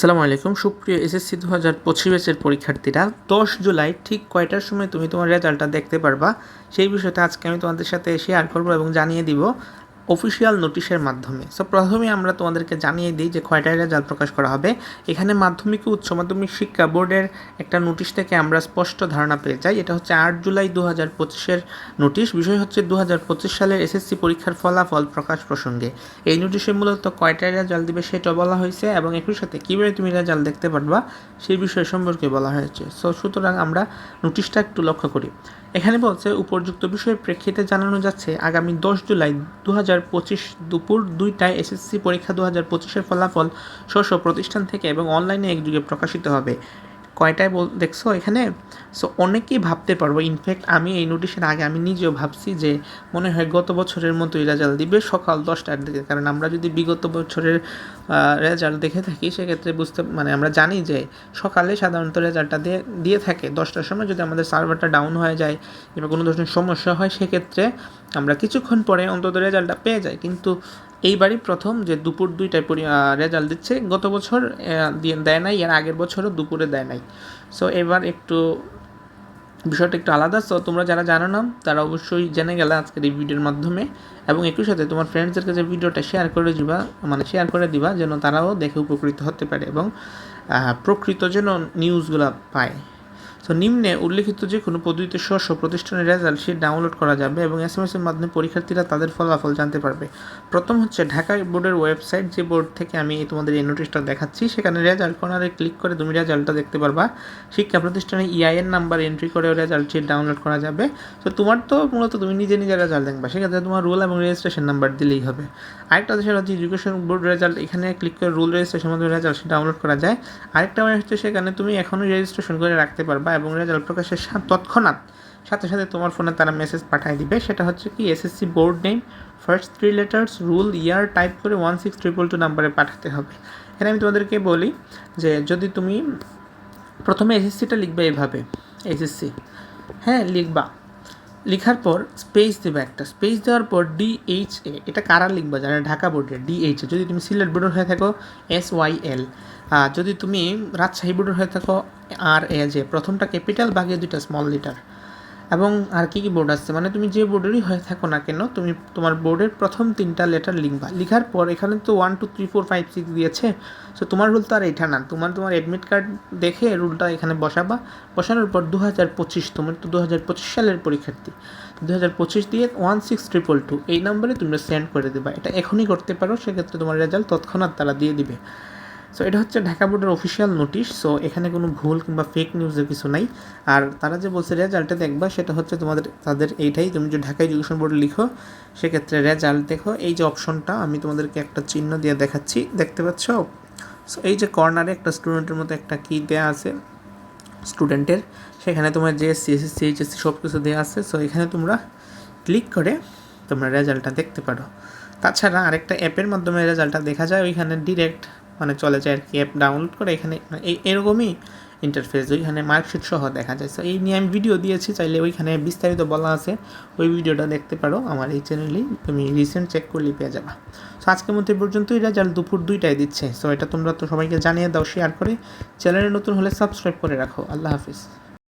আসসালামু আলাইকুম, সুপ্রিয় এসএসসি দু হাজার পঁচিশ ব্যাচের পরীক্ষার্থীরা। দশ জুলাই, ঠিক কয়টার সময় তুমি তোমার রেজাল্টটা দেখতে পারবা? সেই বিষয়টা আজকে আমি তোমাদের সাথে শেয়ার করব এবং জানিয়ে দিব। অফিসিয়াল নোটিশের মাধ্যমে। সো প্রথমে আমরা তোমাদেরকে জানিয়ে দিই যে কয়টায় রেজাল্ট প্রকাশ করা হবে। এখানে মাধ্যমিক ও উচ্চ মাধ্যমিক শিক্ষা বোর্ডের একটা নোটিশ থেকে আমরা স্পষ্ট ধারণা পেয়ে যাই। এটা হচ্ছে আট জুলাই দু হাজার পঁচিশের নোটিশ বিষয় হচ্ছে দু হাজার পঁচিশ সালের এসএসসি পরীক্ষার ফলাফল প্রকাশ প্রসঙ্গে। এই নোটিশে মূলত কয়টায় রেজাল্ট দিবে সেটা বলা হয়েছে এবং একই সাথে কীভাবে তুমি রেজাল্ট দেখতে পারবা সেই বিষয় সম্পর্কে বলা হয়েছে। সো সুতরাং আমরা নোটিশটা একটু লক্ষ্য করি। এখানে বলছে, উপযুক্ত বিষয়ের প্রেক্ষিতে জানানো যাচ্ছে, আগামী দশ জুলাই দু হাজার পঁচিশ দুপুর দুইটায় এসএসসি পরীক্ষা দু হাজার পঁচিশের ফলাফল স্ব প্রতিষ্ঠান থেকে এবং অনলাইনে একযুগে প্রকাশিত হবে। কয়টায় বল, দেখছ এখানে? সো অনেকেই ভাবতে পারব ইনফ্যাক্ট আমি এই নোটিশের আগে আমি নিজেও ভাবছি যে মনে হয় গত বছরের মতোই রেজাল্ট দিবে সকাল দশটার দিকে। কারণ আমরা যদি বিগত বছরের রেজাল্ট দেখে থাকি, সেক্ষেত্রে বুঝতে মানে আমরা জানি যে সকালে সাধারণত রেজাল্টটা দিয়ে দিয়ে থাকে। দশটার সময় যদি আমাদের সার্ভারটা ডাউন হয়ে যায় কিংবা কোনো ধরনের সমস্যা হয়, সেক্ষেত্রে আমরা কিছুক্ষণ পরে অন্তত রেজাল্টটা পেয়ে যাই। কিন্তু এইবারই প্রথম যে দুপুর দুইটায় রেজাল্ট দিচ্ছে। গত বছর দিয়ে নাই, এর আগের বছরও দুপুরে দেয় নাই। সো এবার একটু বিষয়টা একটু আলাদা। সো তোমরা যারা জানো না, তারা অবশ্যই জেনে গেলে আজকের এই ভিডিওর মাধ্যমে। এবং একই সাথে তোমার ফ্রেন্ডসদের কাছে ভিডিওটা শেয়ার করে দিবা মানে শেয়ার করে দিবা, যেন তারাও দেখে উপকৃত হতে পারে এবং প্রকৃত যেন নিউজগুলো পায়। তো নিম্নে উল্লেখিত যে কোনো পদ্ধতিতে স্ব প্রতিষ্ঠানের রেজাল্ট সে ডাউনলোড করা যাবে এবং এস এম এর মাধ্যমে পরীক্ষার্থীরা তাদের ফলাফল জানতে পারবে। প্রথম হচ্ছে ঢাকা বোর্ডের ওয়েবসাইট, যে বোর্ড থেকে আমি তোমাদের এই নোটিশটা দেখাচ্ছি, সেখানে রেজাল্ট কর্নারে ক্লিক করে তুমি রেজাল্টটা দেখতে পারবা। শিক্ষা প্রতিষ্ঠানে ইআইএন নাম্বার এন্ট্রি করে রেজাল্ট শিট ডাউনলোড করা যাবে। তো তোমার তো মূলত তুমি নিজে নিজে রেজাল্ট দেখবা, সেক্ষেত্রে তোমার রুল এবং রেজিস্ট্রেশন নাম্বার দিলেই হবে। আরেকটা সেটা হচ্ছে এডুকেশন বোর্ড রেজাল্ট এখানে ক্লিক করে রুল রেজিস্ট্রেশন মাধ্যমে রেজাল্ট ডাউনলোড করা যায়। আরেকটা হচ্ছে সেখানে তুমি এখনই রেজিস্ট্রেশন করে রাখতে পারবা এবং রেজাল্ট প্রকাশের তৎক্ষণাৎ সাথে সাথে তোমার ফোনে তারা মেসেজ পাঠিয়ে দিবে। সেটা হচ্ছে কি SSC board name first three letters roll year type করে ওয়ান সিক্স ট্রিপল টু নাম্বারে পাঠাতে হবে। এখানে আমি তোমাদেরকে বলি যে, যদি তুমি প্রথমে এসএসসিটা লিখবে এভাবে এসএসসি হ্যাঁ লিখবা। লেখার পর স্পেস দেবে একটা। স্পেস দেওয়ার পর ডিএইচ এ এটা কারা লিখবা যারা ঢাকা বোর্ডের ডিএইচ এ যদি তুমি সিলেট বোর্ডের হয়ে থাকো এস ওয়াই এল যদি তুমি রাজশাহী বোর্ডের হয়ে থাকো আর এ যে প্রথমটা ক্যাপিটাল বাকি দুইটা স্মল লিটার এবং আর কী কী বোর্ড আসছে? মানে তুমি যে বোর্ডেরই হয়ে থাকো না কেন, তুমি তোমার বোর্ডের প্রথম তিনটা লেটার লিখবা। লিখার পর এখানে তো one two three four five six দিয়েছে। সো তোমার রুল তো আর এটা না। তোমার তোমার অ্যাডমিট কার্ড দেখে রুলটা এখানে বসাবা। বসানোর পর দু হাজার পঁচিশ, তোমার তো দু হাজার পঁচিশ সালের পরীক্ষার্থী। দু হাজার পঁচিশ দিয়ে ওয়ান সিক্স ট্রিপল টু এই নম্বরে তুমি সেন্ড করে দেবা। এটা এখনই করতে পারো, সেক্ষেত্রে তোমার রেজাল্ট তৎক্ষণাৎ তারা দিয়ে দিবে। সো এটা হচ্ছে ঢাকা বোর্ডের অফিসিয়াল নোটিশ সো এখানে কোনো ভুল কিংবা ফেক নিউজের কিছু নাই। আর তারা যে বলছে রেজাল্টে দেখবা, সেটা হচ্ছে তোমাদের, তাদের এইটাই। তুমি যে ঢাকা এডুকেশন বোর্ডে লিখো, সেক্ষেত্রে রেজাল্ট দেখো। এই যে অপশনটা আমি তোমাদেরকে একটা চিহ্ন দিয়ে দেখাচ্ছি। দেখতে পাচ্ছ? সো এই যে কর্নারে একটা স্টুডেন্টের মতো একটা কি দেওয়া আছে? স্টুডেন্টের সেখানে তোমার জিএসসি এসএসসি এইচএসসি সব কিছু দেওয়া আছে। সো এখানে তোমরা ক্লিক করে তোমরা রেজাল্টটা দেখতে পারো। তাছাড়া আরেকটা অ্যাপের মাধ্যমে রেজাল্টটা দেখা যায়। ওইখানে ডিরেক্ট মানে চলে যায় আর কি অ্যাপ ডাউনলোড করে এখানে এই এরকমই ইন্টারফেস ওইখানে মার্কশিট সহ দেখা যায়। সো এই নিয়ে আমি ভিডিও দিয়েছি, চাইলে ওইখানে বিস্তারিত বলা আছে, ওই ভিডিওটা দেখতে পারো আমার এই চ্যানেলেই তুমি রিসেন্ট চেক করলেই পেয়ে যাবা। সো আজকের মধ্যে পর্যন্তই রেজাল্ট দুপুর দুইটায় দিচ্ছে। সো এটা তোমরা তো সবাইকে জানিয়ে দাও শেয়ার করে। চ্যানেলে নতুন হলে সাবস্ক্রাইব করে রাখো। আল্লাহ হাফিজ।